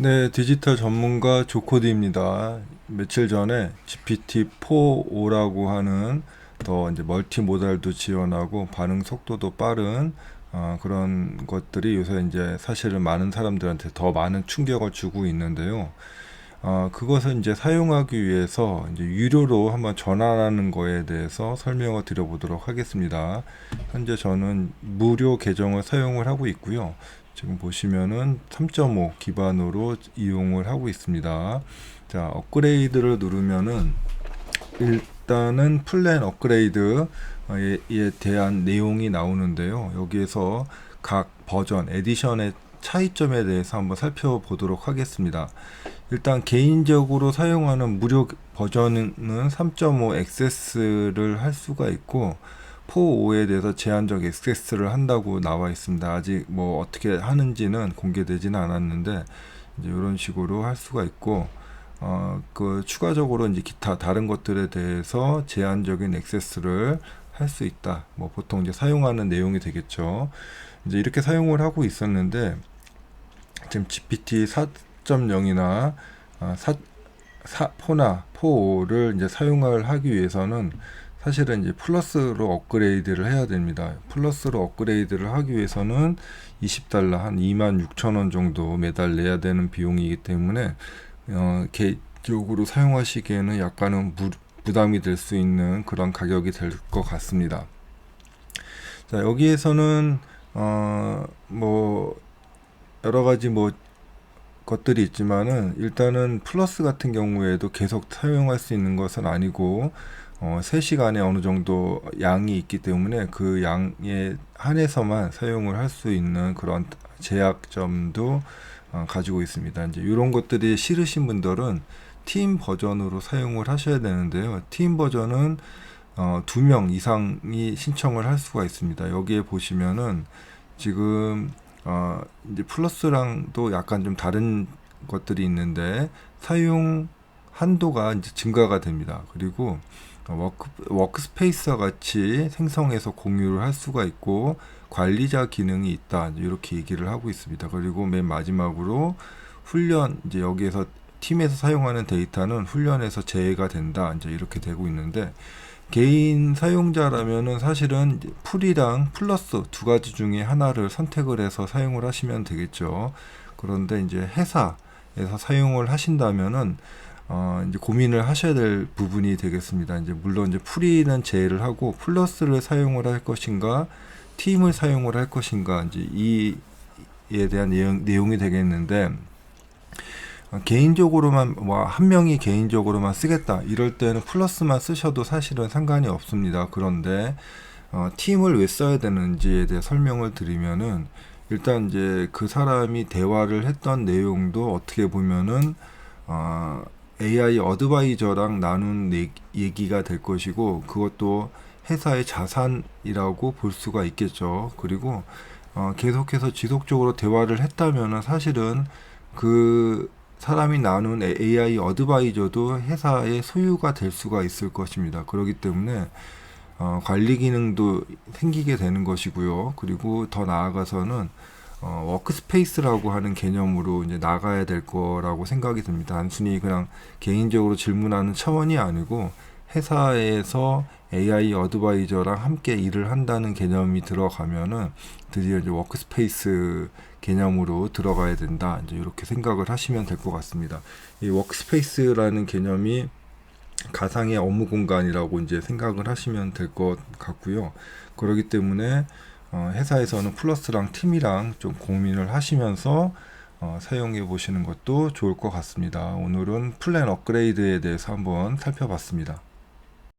네, 디지털 전문가 조코디입니다. 며칠 전에 GPT-4.5라고 하는 더 이제 멀티 모달도 지원하고 반응 속도도 빠른 어, 그런 것들이 요새 이제 사실은 많은 사람들한테 더 많은 충격을 주고 있는데요. 어, 그것을 이제 사용하기 위해서 이제 유료로 한번 전환하는 거에 대해서 설명을 드려보도록 하겠습니다. 현재 저는 무료 계정을 사용을 하고 있고요. 지금 보시면은 3.5 기반으로 이용을 하고 있습니다. 자, 업그레이드를 누르면은 일단은 플랜 업그레이드에 대한 내용이 나오는데요. 여기에서 각 버전, 에디션의 차이점에 대해서 한번 살펴보도록 하겠습니다. 일단 개인적으로 사용하는 무료 버전은 3.5 액세스를 할 수가 있고 4.5에 대해서 제한적 액세스를 한다고 나와 있습니다. 아직 뭐 어떻게 하는지는 공개되지는 않았는데 이제 이런 식으로 할 수가 있고 어, 그 추가적으로 이제 기타 다른 것들에 대해서 제한적인 액세스를 할 수 있다. 뭐 보통 이제 사용하는 내용이 되겠죠. 이제 이렇게 사용을 하고 있었는데 지금 GPT 4.0이나 아, 4, 4, 4나 4를 이제 사용을 하기 위해서는 사실은 이제 플러스로 업그레이드를 해야 됩니다. 플러스로 업그레이드를 하기 위해서는 20달러 한 2만 6천 원 정도 매달 내야 되는 비용이기 때문에 어, 개인적으로 사용하시기에는 약간은 무, 부담이 될 수 있는 그런 가격이 될 것 같습니다. 자 여기에서는 어, 뭐 여러 가지 뭐 것들이 있지만은 일단은 플러스 같은 경우에도 계속 사용할 수 있는 것은 아니고 어, 3시간에 어느 정도 양이 있기 때문에 그 양에 한해서만 사용을 할 수 있는 그런 제약점도 어, 가지고 있습니다. 이제 이런 것들이 싫으신 분들은 팀 버전으로 사용을 하셔야 되는데요. 팀 버전은 어, 2명 이상이 신청을 할 수가 있습니다. 여기에 보시면은 지금 어, 이제 플러스랑도 약간 좀 다른 것들이 있는데 사용 한도가 이제 증가가 됩니다. 그리고 워크, 워크스페이스와 같이 생성해서 공유를 할 수가 있고 관리자 기능이 있다 이렇게 얘기를 하고 있습니다. 그리고 맨 마지막으로 훈련 이제 여기에서 팀에서 사용하는 데이터는 훈련에서 제외가 된다 이제 이렇게 되고 있는데 개인 사용자라면은 사실은 풀이랑 플러스 두 가지 중에 하나를 선택을 해서 사용을 하시면 되겠죠. 그런데 이제 회사에서 사용을 하신다면은 어, 이제 고민을 하셔야 될 부분이 되겠습니다. 이제 물론 이제 프리는 제외를 하고 플러스를 사용을 할 것인가, 팀을 사용을 할 것인가, 이제 이에 대한 내용, 내용이 되겠는데, 어, 개인적으로만 뭐 한 명이 개인적으로만 쓰겠다 이럴 때는 플러스만 쓰셔도 사실은 상관이 없습니다. 그런데 어, 팀을 왜 써야 되는지에 대해 설명을 드리면은 일단 이제 그 사람이 대화를 했던 내용도 어떻게 보면은 어, AI 어드바이저랑 나눈 얘기가 될 것이고 그것도 회사의 자산이라고 볼 수가 있겠죠. 그리고 어, 계속해서 지속적으로 대화를 했다면은 사실은 그 사람이 나눈 AI 어드바이저도 회사의 소유가 될 수가 있을 것입니다. 그렇기 때문에 어, 관리 기능도 생기게 되는 것이고요. 그리고 더 나아가서는 어, 워크스페이스라고 하는 개념으로 이제 나가야 될 거라고 생각이 듭니다. 단순히 그냥 개인적으로 질문하는 차원이 아니고 회사에서 AI 어드바이저랑 함께 일을 한다는 개념이 들어가면은 드디어 이제 워크스페이스 개념으로 들어가야 된다. 이제 이렇게 생각을 하시면 될 것 같습니다. 이 워크스페이스라는 개념이 가상의 업무 공간이라고 이제 생각을 하시면 될 것 같고요. 그렇기 때문에 어, 회사에서는 플러스랑 팀이랑 좀 고민을 하시면서 어, 사용해 보시는 것도 좋을 것 같습니다. 오늘은 플랜 업그레이드에 대해서 한번 살펴봤습니다.